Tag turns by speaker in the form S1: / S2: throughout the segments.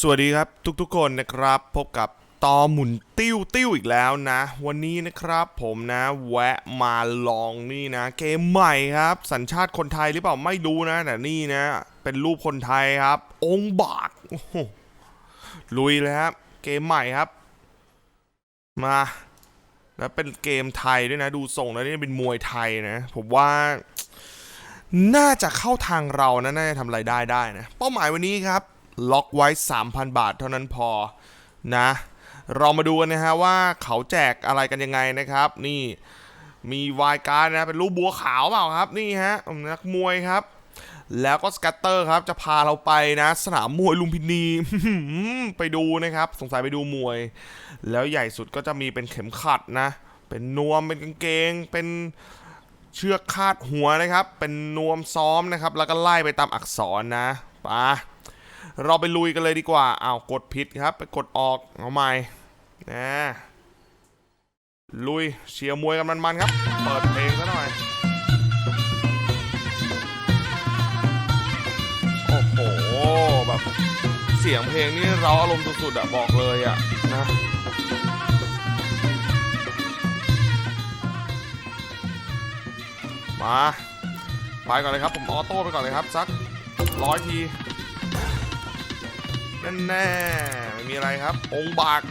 S1: สวัสดีครับทุกๆคนนะครับพบกับตอหมุนติ้วติ้วอีกแล้วนะ วันนี้นะครับผมนะแวะมาลองนี่นะ เกมใหม่ครับ สัญชาติคนไทยหรือเปล่าไม่รู้นะ แต่นี่นะ เป็นรูปคนไทยครับ องค์บากลุยเลยครับ เกมใหม่ครับ มาแล้วเป็นเกมไทยด้วยนะ ดูทรงแล้วนี่เป็นมวยไทยนะ ผมว่าน่าจะเข้าทางเรานะน่าจะทำรายได้ได้นะ เป้าหมายวันนี้ครับ ล็อกไว้ 3,000 บาทเท่านั้นพอนะ เรามาดูกันนะฮะว่าเขาแจกอะไรกันยังไงนะครับ นี่มีวายการ์ดนะเป็นรูปบัวขาวเปล่าครับนี่ฮะนักมวยครับ แล้วก็สกัตเตอร์ครับจะพาเราไปนะ สนามมวยลุมพินีไปดูนะครับ สงสัยไปดูมวย แล้วใหญ่สุดก็จะมีเป็นเข็มขัดนะ เป็นนวมเป็นกางเกง เป็นเชือกคาดหัวนะครับ เป็นนวมซ้อมนะครับ แล้วก็ไล่ไปตามอักษรนะไปะ เราไปลุยกันเลยดีกว่าอ้าวกดผิดครับ ไปกดออกเอาใหม่นะลุยเชียร์มวยกันมันๆครับ เปิดเพลงซะหน่อย โอ้โห แบบ เสียงเพลงนี่เราอารมณ์สุดๆอะบอกเลยอะนะมา ไปก่อนเลยครับ ผมออโต้ไปก่อนเลยครับ สักร้อยที แน่แน่ๆไม่มีอะไรครับ องค์บาก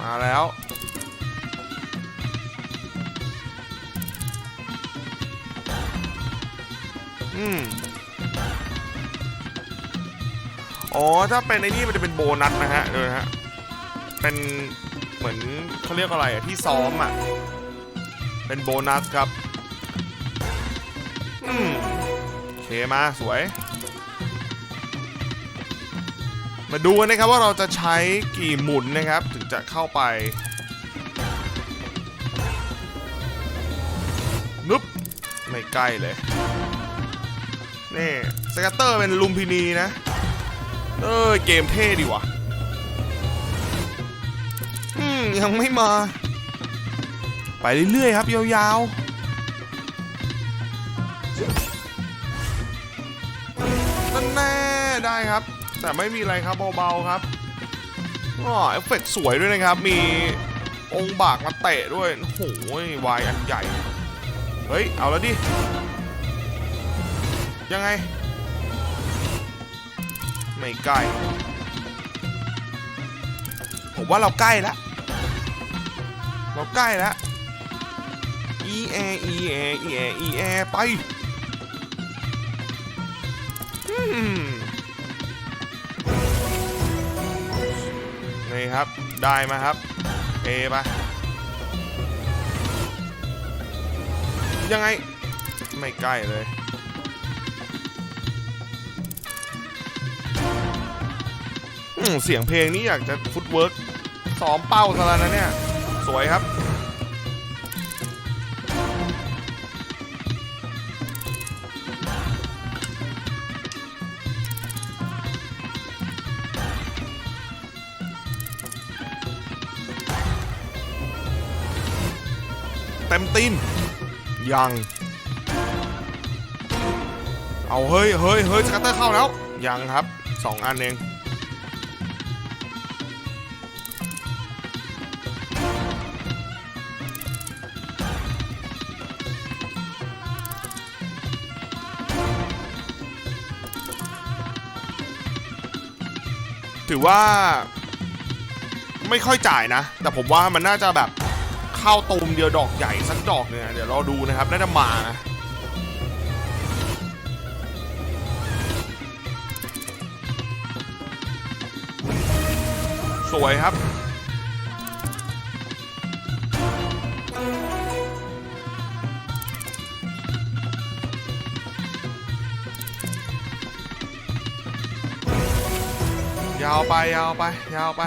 S1: มาแล้ว อืมอ๋อ ถ้าเป็นไอ้นี่มันจะเป็นโบนัสนะฮะเดี๋ยวนะฮะ เป็นเหมือนเขาเรียกอะไรอะที่ซ้อมอะเป็นโบนัสครับ อืมโอเคมาสวย มาดูกันนะครับว่าเราจะใช้กี่หมุนนะครับ ถึงจะเข้าไปนุ๊บไม่ใกล้เลยนี่สกัตเตอร์เป็นลุมพินีนะ เออเกมเท่ดีว่ะอืมยังไม่มา ไปเรื่อยๆครับ ยาวๆนั่นแน่ได้ครับ แต่ไม่มีอะไรครับเบาๆครับอ๋อเอฟเฟกต์สวยด้วยนะครับ มีองค์บากมาเตะด้วยโอ้โหวายอันใหญ่ เฮ้ย เอาแล้วดิ ยังไง ไม่ใกล้ผมว่าเราใกล้แล้วเราใกล้แล้ว e a e a e a e a ไปอืม นี่ครับ ได้มาครับ เอไปยังไง ไม่ใกล้เลย เสียงเพลงนี้อยากจะฟุตเวิร์กซ้อมเป้าซะแล้วนะเนี่ย สวยครับ ต็มตีนยัง เอาเฮ้ยเฮ้ยเฮ้ยสกัตเตอร์เข้าแล้ว ยังครับสองอันเองถือว่าไม่ค่อยจ่ายนะ แต่ผมว่ามันน่าจะแบบ เข้าตูมเดียวดอกใหญ่สักดอกเนี่ยเดี๋ยวเราดูนะครับน่าจะมานะสวยครับ ยาวไปยาวไปยาวไป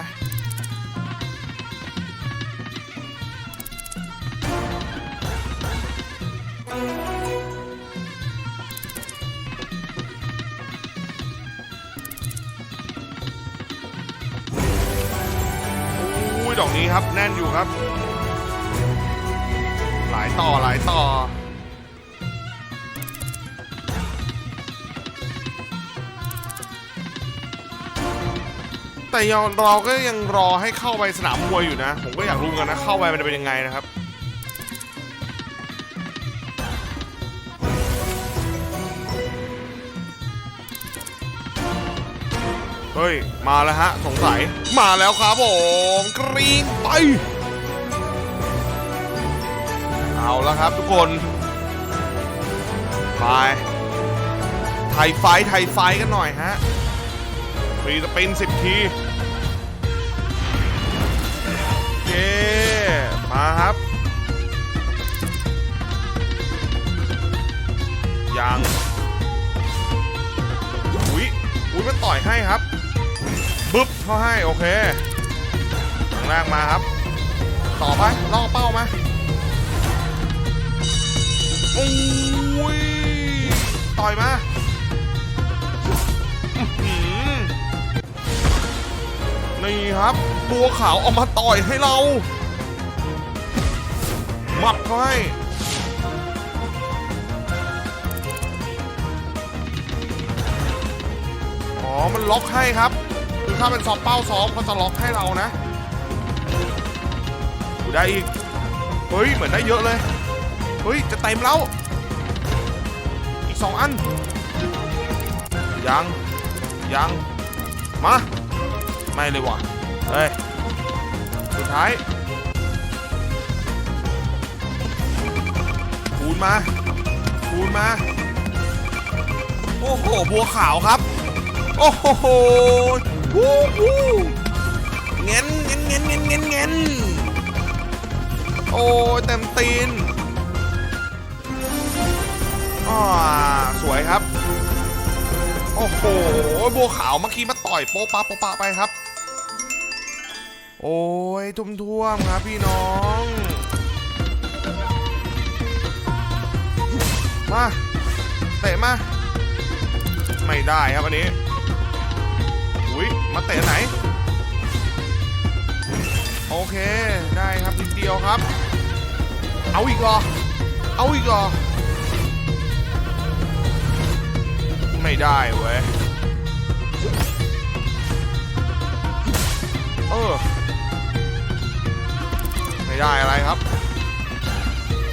S1: ดอกนี้ครับแน่นอยู่ครับ หลายต่อหลายต่อ แต่ยอนเราก็ยังรอให้เข้าไปสนามมวยอยู่นะ ผมก็อยากรู้กันนะเข้าไปมันจะเป็นยังไงนะครับ มาแล้วฮะ สงสัย มาแล้วครับผมกรีงไป เอาแล้วครับทุกคน ไป ไทยไฟไทยไฟกันหน่อยฮะฟรีสปินสิบที เขาให้โอเคข้างล่างมาครับ ต่อไปล่อเป้ามาโอ้ยต่อยมาหนี่ครับบัวขาวเอามาต่อยให้เราหมัดเขาให้อ๋อ มันล็อกให้ครับ ถ้าเป็นซอมเป้าซ้อมเขาจะล็อกให้เรานะดูได้อีก เฮ้ย เหมือนได้เยอะเลย เฮ้ย จะเต็มแล้ว อีกสองอัน ยัง ยัง มา ไม่เลยว่ะ เฮ้ย สุดท้าย คูณมา คูณมา โอ้โห บัวขาวครับ โอ้โห วู้วู้เงี้ยเงี้ยเงี้ยเงี้ยเงี้ยเงี้ยโอ้ยเต็มตีนอ่าสวยครับ โอ้โหบัวขาวเมื่อกี้มาต่อยโป๊ะปะโป๊ะปะไปครับ โอ้ยทุ่มท่วมครับพี่น้อง มาเตะมา ไม่ได้ครับอันนี้ อุ้ยมาเตะไหน โอเค ได้ครับนิดเดียวครับ เอาอีกเหรอ เอาอีกเหรอ ไม่ได้เว้ย เออ ไม่ได้อะไรครับ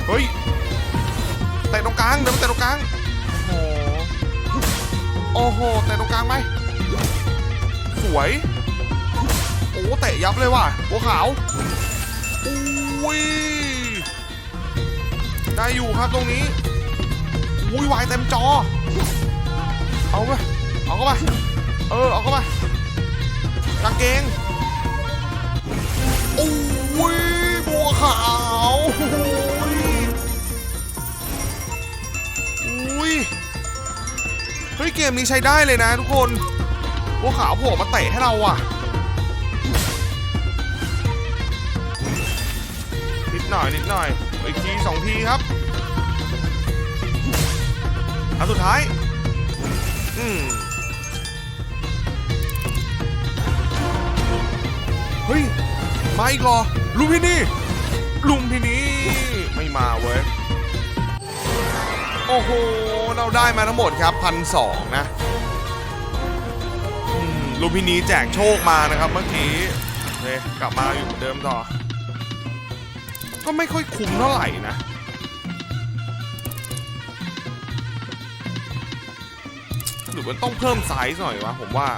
S1: เฮ้ยเตะตรงกลาง เดี๋ยวมันเตะตรงกลาง โอ้โห โอ้โหเตะตรงกลางไหม สวย โอ้เตะยับเลยว่ะบัวขาวอุ้ยได้อยู่ครับตรงนี้อุ้ยวายเต็มจอ เอาไปเอาเข้าไปเออ เอาเข้าไปกางเกงโอ้ยบัวขาวอุ้ยอุ้ยเฮ้ยเกมนี้ใช้ได้เลยนะทุกคน บัวขาวโผล่มาเตะให้เราอะนิดหน่อยนิดหน่อยอีกทีสองทีครับอันสุดท้าย อืมเฮ้ย มาอีกเหรอลุมพินีลุมพินีไม่มาเว้ย โอ้โห เราได้มาทั้งหมดครับพันสองนะ ลุมพินีแจกโชคมานะครับเมื่อกี้โอเคกลับมาอยู่เหมือนเดิมต่อ ก็ไม่ค่อยคุ้มเท่าไหร่นะหรือมันต้องเพิ่มไซส์หน่อยวะผมว่า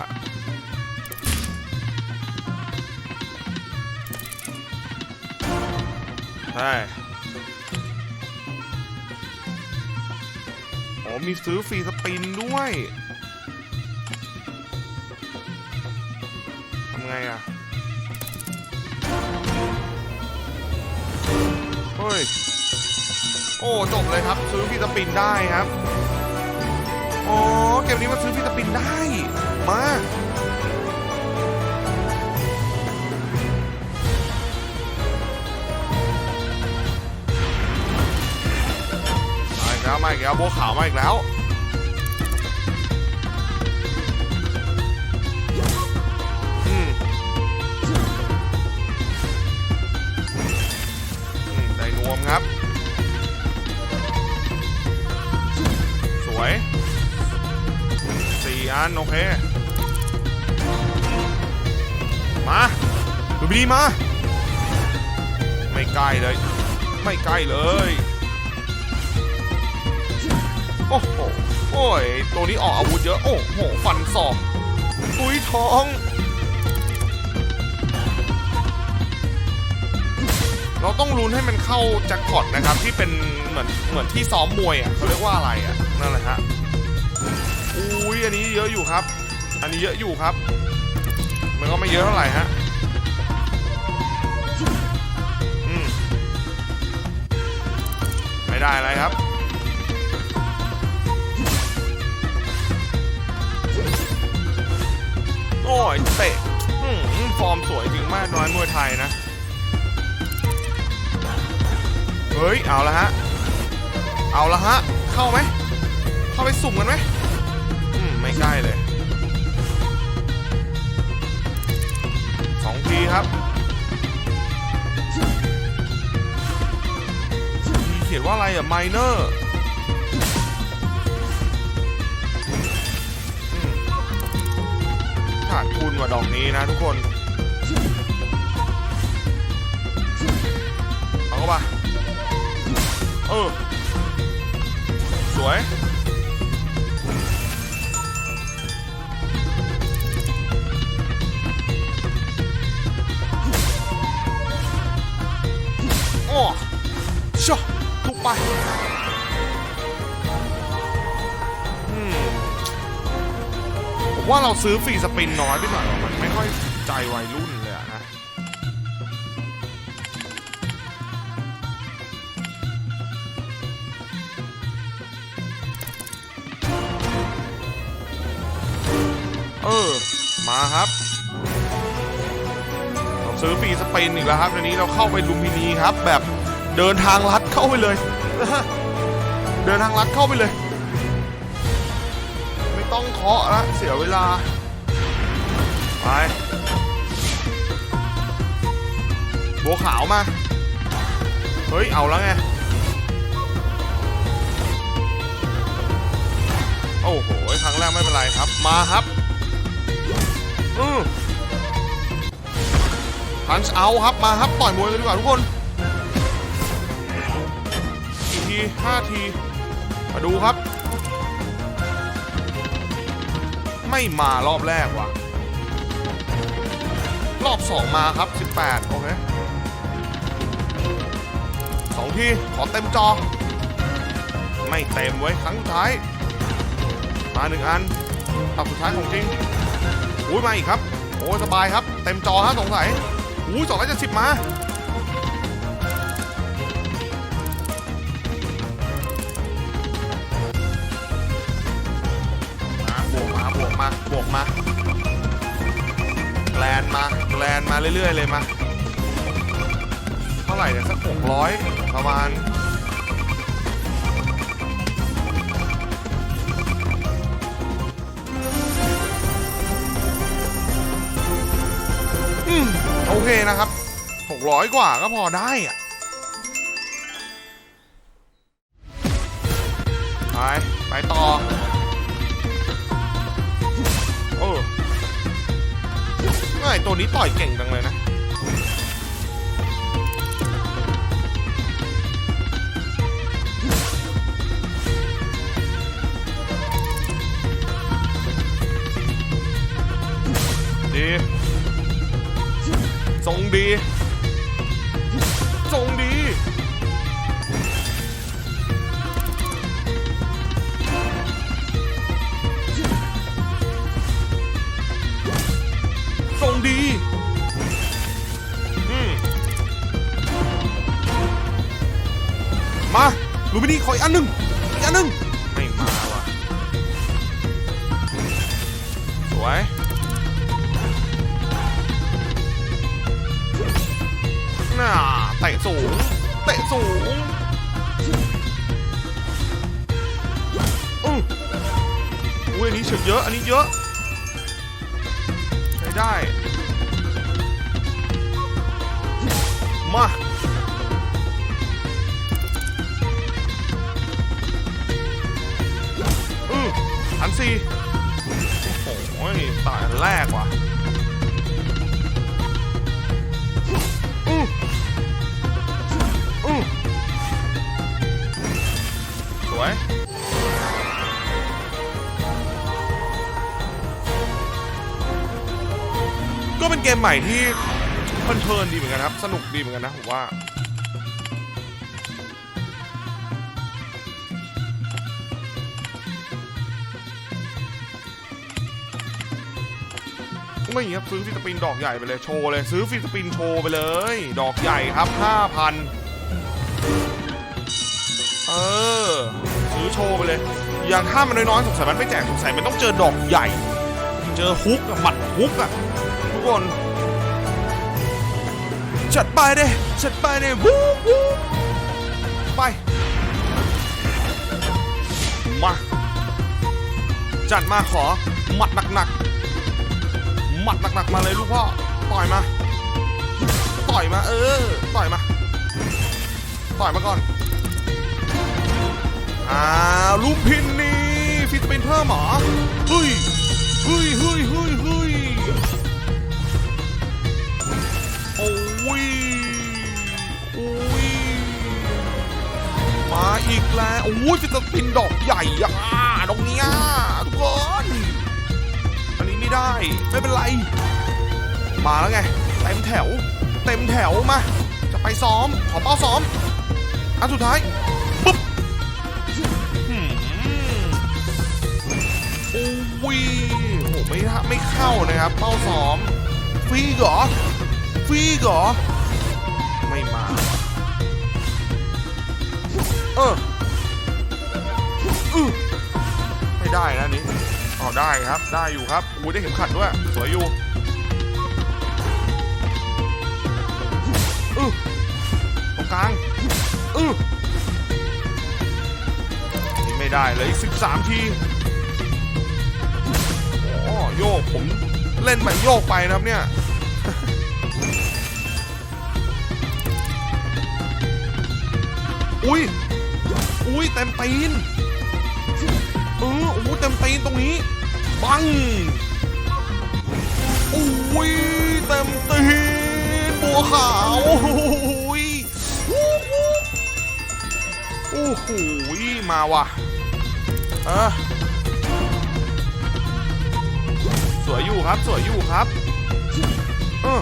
S1: ใช่อ๋อมีซื้อฟรีสปินด้วย โอ้จบเลยครับ ซื้อฟรีสปินได้ครับอ๋อเกมนี้มันซื้อฟรีสปินได้มามาอีกแล้วมาอีกแล้วบัวขาวมาอีกแล้ว สี่นโอเค มาดูบีมา ไม่ใกล้เลย ไม่ใกล้เลย โอ้โห โอ้ย ตัวนี้ออกอาวุธเยอะ โอ้โห ฟันศอกตุยท้องเราต้องลุ้นให้มันเข้าแจ็คพอตนะครับที่เป็นเหมือนเหมือนที่ซ้อมมวยอะเขาเรียกว่าอะไรอะนั่นแหละฮะ อุ้ยอันนี้เยอะอยู่ครับ อันนี้เยอะอยู่ครับ มันก็ไม่เยอะเท่าไหร่ฮะอืมไม่ได้อะไรครับโอ้ยเตะอืมฟอร์มสวยจริงมากน้อยมวยไทยนะ เฮ้ย เอาละฮะ เอาละฮะ เข้าไหม เข้าไปสุ่มกันไหม ได้เลยสองทีครับมีเขียนว่าอะไรอะไมเนอร์ขาดทุนว่ะดอกนี้นะทุกคน เอาเข้าไปเออ สวย ชอทุกไปอืมผมว่าเราซื้อฟรีสปินน้อยไปหน่อยมันไม่ค่อยใจวัยรุ่นเลยอะนะเออ มาครับ เราซื้อฟรีสเปนอีกแล้วครับทีนี้เราเข้าไปลุมพินีครับแบบ เดินทางลัดเข้าไปเลย เดินทางลัดเข้าไปเลย ไม่ต้องเคาะละเสียเวลา ไปบัวขาวมา เฮ้ย เอาแล้วไง โอ้โห ครั้งแรกไม่เป็นไรครับ มาครับ อือพันช์เอาครับ มาครับ ต่อยมวยกันดีกว่าทุกคน กี่ที มาดูครับ ไม่มารอบแรกว่ะ รอบสองมาครับ 18 โอเคสองที ขอเต็มจอ ไม่เต็มไว้ครั้งสุดท้าย มาหนึ่งอันตับสุดท้ายของจริงอุ้ยมาอีกครับ โอ้สบายครับ เต็มจอฮะสงสัยอุ้ยสองร้อยเจ็ดสิบมา มาบวกมาแกลนมาแกลนมาเรื่อยๆเลยมาเท่าไหร่เนี่ยสักหกร้อยประมาณอืมโอเคนะครับ 600 กว่าก็พอได้อะไป ไปต่อ ไอตัวนี้ต่อยเก่งจังเลยนะ ดี ทรงดี มาลูมินีขออีกอันหนึ่งอีกอันหนึ่งไม่มาว่ะสวยน่าเตะสูงเตะสูงอืออุ้ยอันนี้เฉยเยอะ อันนี้เยอะใช้ได้มา โอ้ยตายแรกว่ะอืออือสวยก็เป็นเกมใหม่ที่เพลินดีเหมือนกันครับ สนุกดีเหมือนกันนะผมว่า ไม่ครับซื้อฟิสปินดอกใหญ่ไปเลยโชว์เลยซื้อฟิสปินโชว์ไปเลย ดอกใหญ่ครับ 5,000 เออ ซื้อโชว์ไปเลย อย่างถ้ามันน้อยๆสงสัยมันไม่แจกสงสัยมันต้องเจอดอกใหญ่ เจอฮุกอะหมัดฮุกอะทุกคนจัดไปเด้จัดไปเด้วู้วู้ไป มา จัดมาขอหมัดหนักๆ หมัดหนักๆมาเลยลูกพ่อ ต่อยมา ต่อยมา เออ ต่อยมา ต่อยมาก่อน อ้าวลูกพินนี่ฟิตเป็นเพิ่มหรอเฮ้ยเฮ้ยเฮ้ยเฮ้ยเฮ้ยโอ้ยโอ้ยมาอีกแล้วโอ้ยฟิตเป็นดอกใหญ่อะดอกเนี้ยทุกคน ไม่ได้ ไม่เป็นไร มาแล้วไง เต็มแถว เต็มแถวมา จะไปซ้อม ขอเป้าซ้อม อันสุดท้าย ปุ๊บโอ้ยโหไม่ฮะไม่เข้านะครับ เป้าซ้อม ฟรีเหรอ ฟรีเหรอ ไม่มา เอออือไม่ได้นะนนี้ อ๋อได้ครับได้อยู่ครับอูได้เข็มขัดด้วยสวยอยู่อือตรงกลางอือนี่ไม่ได้เลยอีก13 ทีอ๋อโยกผมเล่นไปโยกไปนะครับเนี่ยอุ้ยอุ้ยเต็มตีน ตีนตรงนี้ บังโอ้ยเต็มตีนบัวขาวโอ้โหยโอ้โหยมาว่ะเออสวยอยู่ครับ สวยอยู่ครับเออ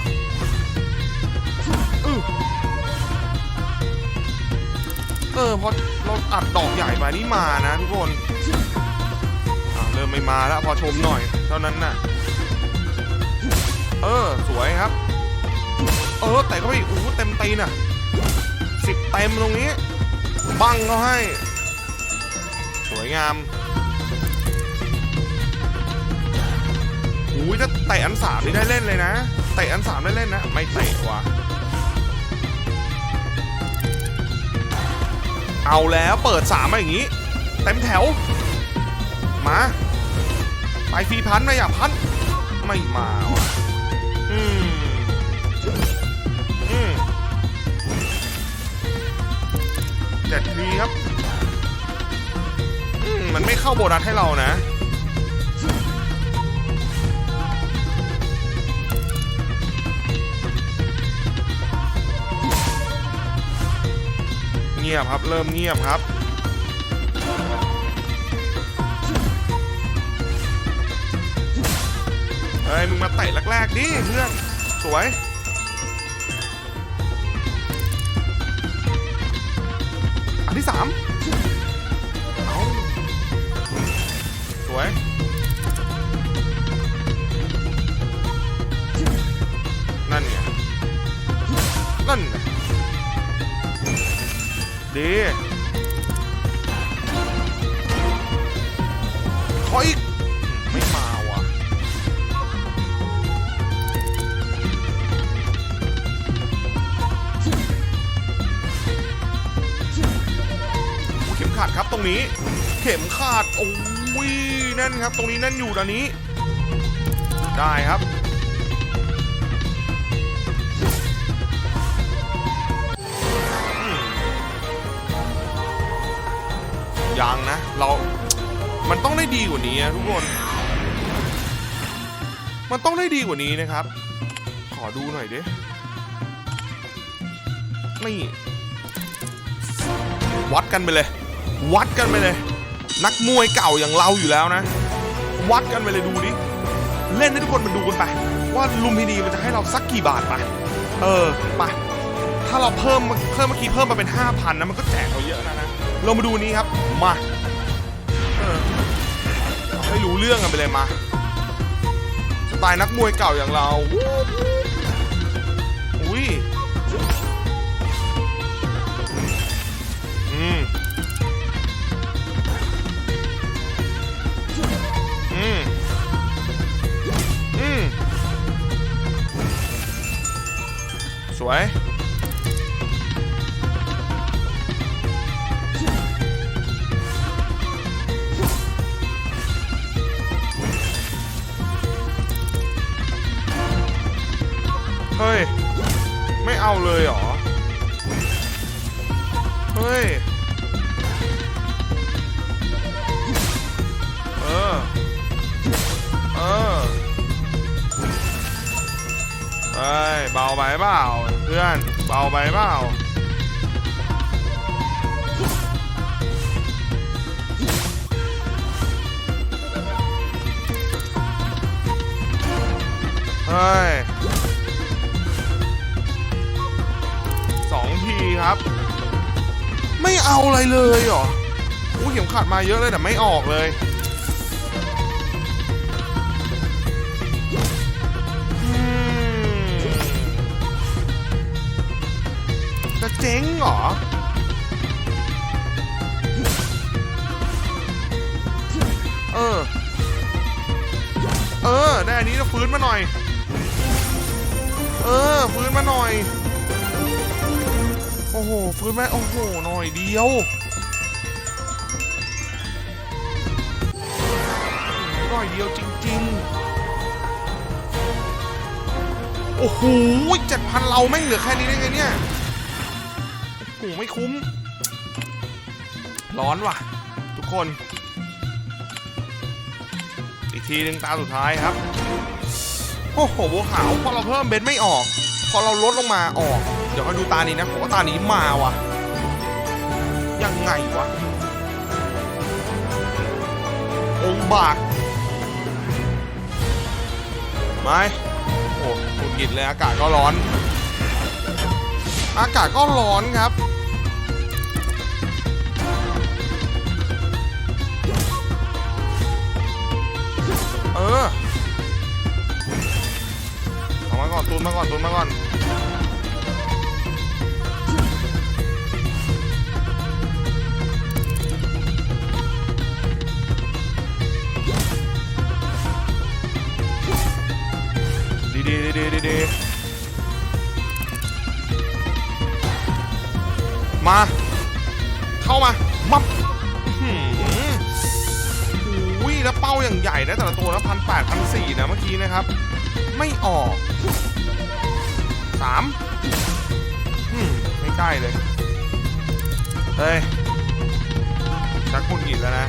S1: เออพอเราอัดดอกใหญ่ไปนี่มานะทุกคน ริ่มไม่มาแล้ว พอชมหน่อย เท่านั้นน่ะ เออ สวยครับ เออ แต่ก็ไปอู้เต็มตีน่ะสิบเต็มตรงนี้ บังเขาให้ สวยงามอุ้ยถ้าเตะอันสามนี่ได้เล่นเลยนะ เตะอันสามได้เล่นนะ ไม่เตะว่ะเอาแล้วเปิดสามมาอย่างนี้ เต็มแถว มา ไปฟรีพันนะอย่าพันไม่มาว่ะอืมอืมเจ็ดทีครับอืมมันไม่เข้าโบนัสให้เรานะเงียบครับ เริ่มเงียบครับ เฮ้ยมึงมาเตะแรกๆดิเพื่อนสวยอันที่สามเอาสวยนั่นไงนั่นดีขออีก รับตรงนี้ เข็มขัดโอ้ยแน่นครับ ตรงนี้แน่นอยู่ตอนนี้ ได้ครับอืมยังนะ เรา มันต้องได้ดีกว่านี้นะทุกคน มันต้องได้ดีกว่านี้นะครับ ขอดูหน่อยดินี่ วัดกันไปเลย วัดกันไปเลย นักมวยเก่าอย่างเราอยู่แล้วนะ วัดกันไปเลยดูดิเล่นให้ทุกคนมันดูกันไป ว่าลุมพินีมันจะให้เราสักกี่บาทไปเออไปถ้าเราเพิ่มเพิ่มเมื่อกี้เพิ่มมาเป็น 5,000นะมันก็แจกเราเยอะนะนะเรามาดูนี้ครับมาเออให้รู้เรื่องกันไปเลยมาสไตล์นักมวยเก่าอย่างเรา วย ครับ ไม่เอาอะไรเลยเหรออู้เข็มขัดมาเยอะเลยแต่ไม่ออกเลยจะเจ๊งเหรอเออ เออได้อันนี้แล้วฟื้นมาหน่อย เออ ฟื้นมาหน่อย โอ้โหฟื้นมโอ้โหหน่อยเดียวหน่อยเดียวจริง ๆ โอ้โหเจ็ดพันเราไม่งเหลือแค่นี้ได้ไงเนี่ยโอ้โหไม่คุ้ม ร้อนว่ะ ทุกคน อีกทีหนึ่งตาสุดท้ายครับ โอ้โหบัวขาวพอเราเพิ่มเบนไม่ออก พอเราลดลงมาออก ดี๋ยวมาดูตานี้นะผมว่าตานี้มาว่ะ ยังไงวะ องบากไม่โอ้หงุดหงิดเลยอากาศก็ร้อน อากาศก็ร้อนครับเออเอามาก่อนตูนมาก่อนตูนมาก่อน ดีดีดีดีมา เข้ามา มับอุ้ยแล้วเป้าอย่างใหญ่นะแต่ละตัวนะพันแปดพันสี่นะเมื่อกี้นะครับ ไม่ออกสามอืมไม่ใกล้เลย เฮ้ยชักคุณหินแล้วนะ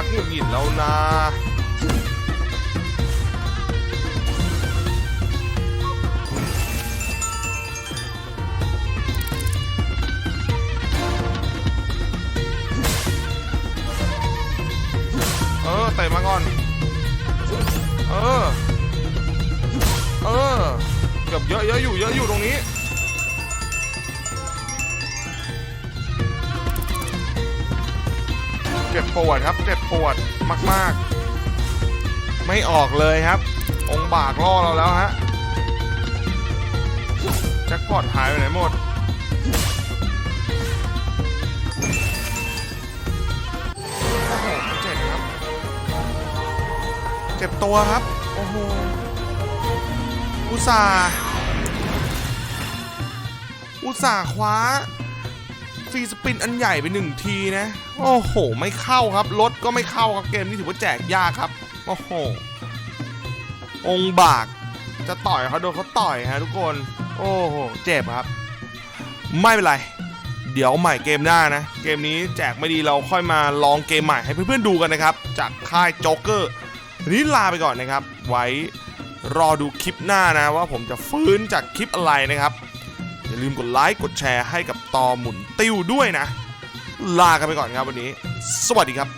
S1: ชักหงุดหงิดแล้วนะเออเตะมาก่อน เออ เออเกือบเยอะเยอะอยู่เยอะอยู่ตรงนี้เจ็บปวดครับ เจ็บปวดมาก ๆ ไม่ออกเลยครับ องค์บากล่อเราแล้วฮะแจ็คพอตหายไปไหนหมด โอ้โหเจ็บครับ เจ็บตัวครับ โอ้โห อุตส่าห์ อุตส่าห์คว้า ฟรีสปินอันใหญ่ไปหนึ่งทีนะ โอ้โห ไม่เข้าครับรถก็ไม่เข้าครับเกมนี้ถือว่าแจกยากครับ โอ้โห องค์บาก จะต่อยเขาโดนเขาต่อยฮะทุกคน โอ้โห เจ็บครับ ไม่เป็นไร เดี๋ยวใหม่เกมหน้านะ เกมนี้แจกไม่ดีเราค่อยมาลองเกมใหม่ให้เพื่อนๆดูกันนะครับ จากค่ายโจ๊กเกอร์นนี้ลาไปก่อนนะครับ ไว้รอดูคลิปหน้านะว่าผมจะฟื้นจากคลิปอะไรนะครับ อย่าลืมกดไลค์กดแชร์ให้กับตอหมุนติ้วด้วยนะ ลากันไปก่อนครับวันนี้ สวัสดีครับ